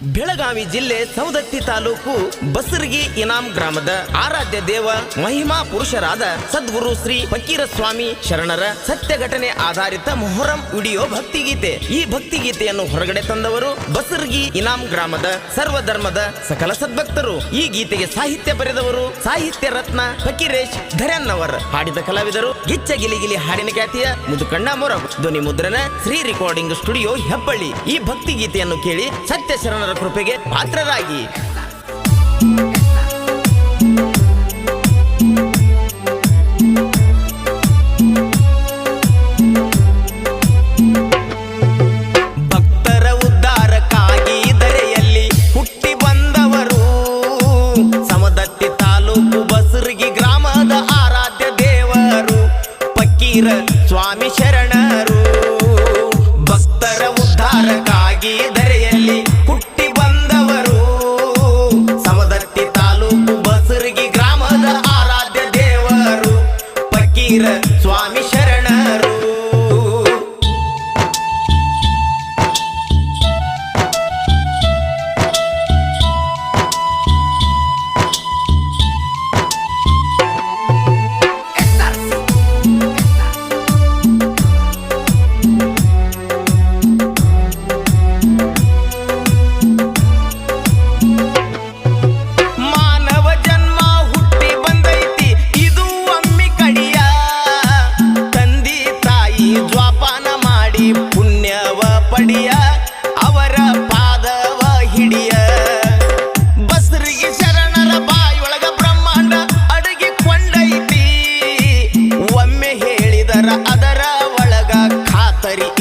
ಬೆಳಗಾವಿ ಜಿಲ್ಲೆ ಸೌದತ್ತಿ ತಾಲೂಕು ಬಸರಗಿ ಇನಾಂ ಗ್ರಾಮದ ಆರಾಧ್ಯ ದೇವ ಮಹಿಮಾ ಪುರುಷರಾದ ಸದ್ಗುರು ಶ್ರೀ ಫಕೀರ ಸ್ವಾಮಿ ಶರಣರ ಸತ್ಯ ಘಟನೆ ಆಧಾರಿತ ಮೊಹರಂ ವಿಡಿಯೋ ಭಕ್ತಿಗೀತೆ. ಈ ಭಕ್ತಿಗೀತೆಯನ್ನು ಹೊರಗಡೆ ತಂದವರು ಬಸರಗಿ ಇನಾಂ ಗ್ರಾಮದ ಸರ್ವಧರ್ಮದ ಸಕಲ ಸದ್ಭಕ್ತರು. ಈ ಗೀತೆಗೆ ಸಾಹಿತ್ಯ ಬರೆದವರು ಸಾಹಿತ್ಯ ರತ್ನ ಫಕೀರೇಶ್ ಧರನ್ನವರ್. ಹಾಡಿದ ಕಲಾವಿದರು ಗಿಚ್ಚ ಗಿಲಿಗಿಲಿ ಹಾಡಿನ ಖ್ಯಾತಿಯ ಮುದುಕಣ್ಣ ಮೊರಬ್. ಧ್ವನಿ ಮುದ್ರನ ಶ್ರೀ ರೆಕಾರ್ಡಿಂಗ್ ಸ್ಟುಡಿಯೋ ಹೆಬ್ಬಳ್ಳಿ. ಈ ಭಕ್ತಿ ಗೀತೆಯನ್ನು ಕೇಳಿ ಸತ್ಯ ಶರಣರ ಕೃಪೆಗೆ ಪಾತ್ರರಾಗಿ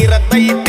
வீரத்தை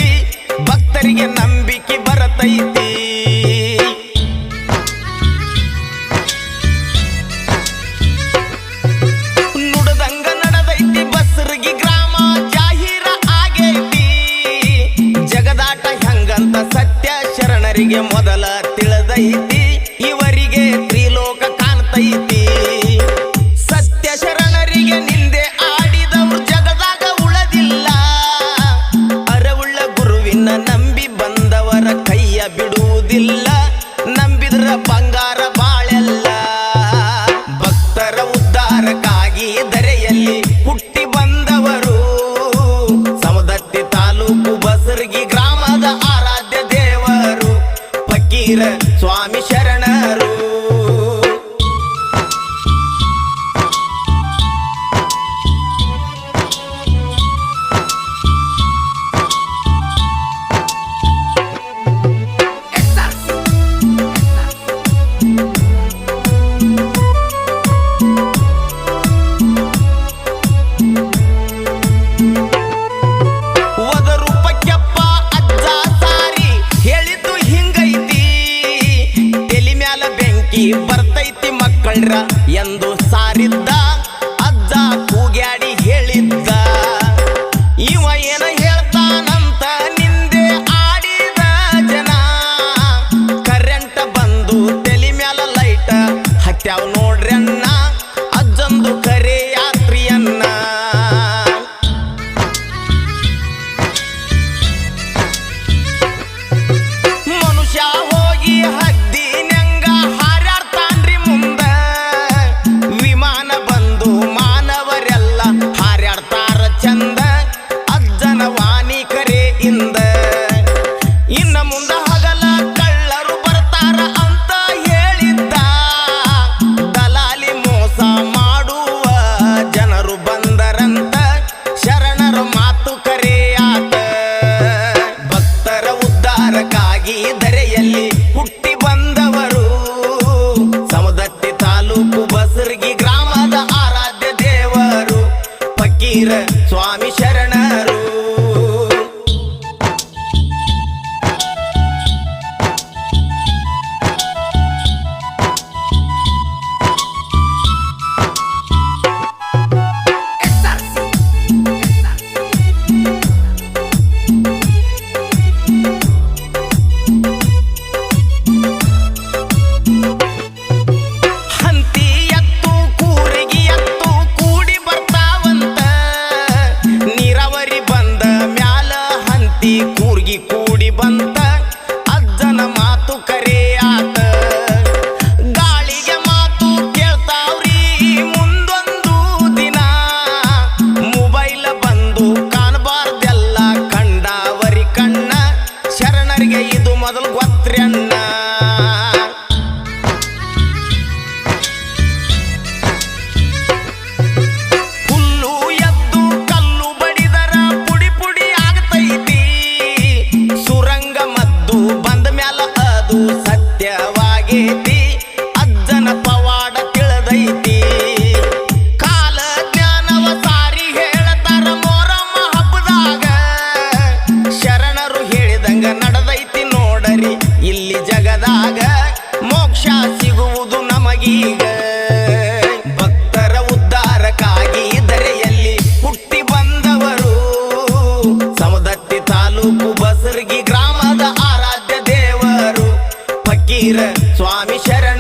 சுவாமி சரண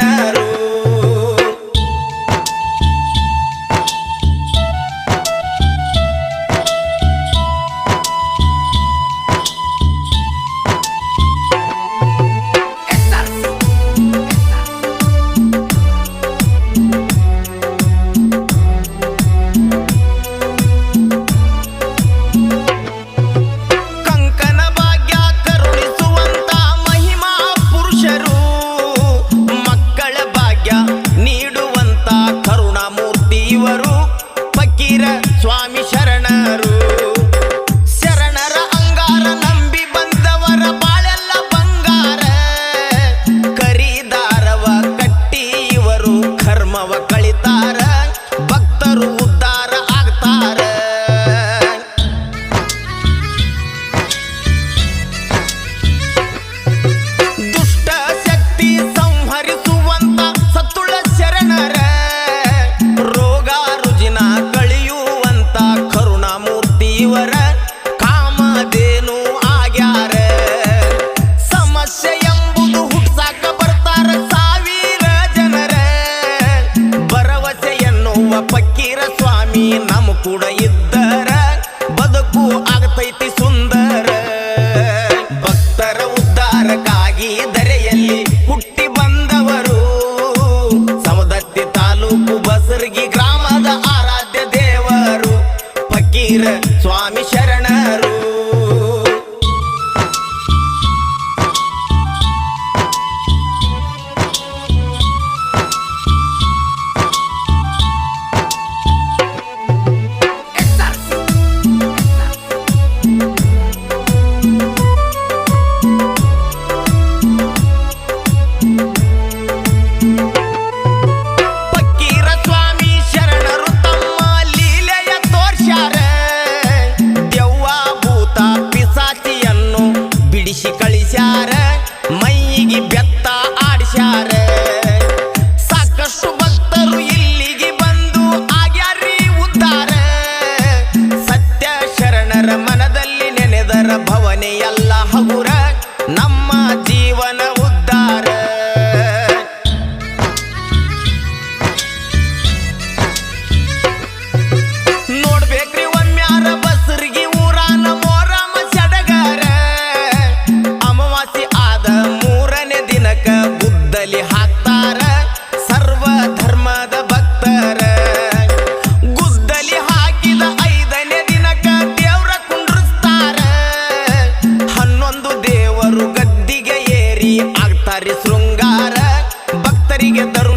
ಸ್ವಾಮಿ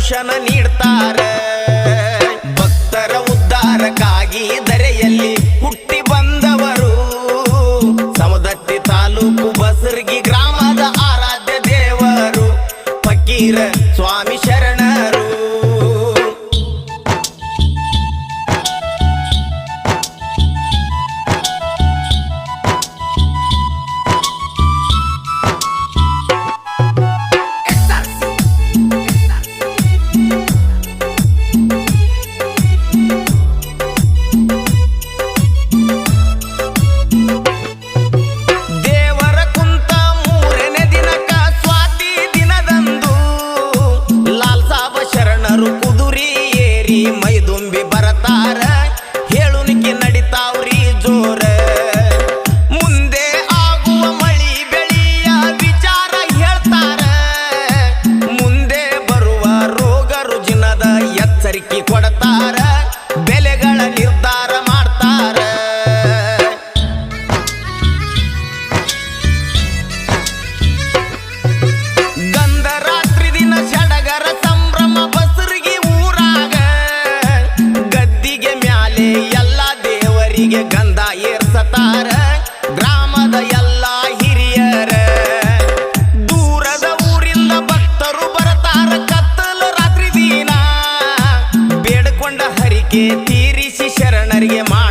ಪುರುಷನ ನೀಡ್ತಾರೆ. ಬೇಡಿಕೆ ತೀರಿಸಿ ಶರಣರಿಗೆ ಮಾ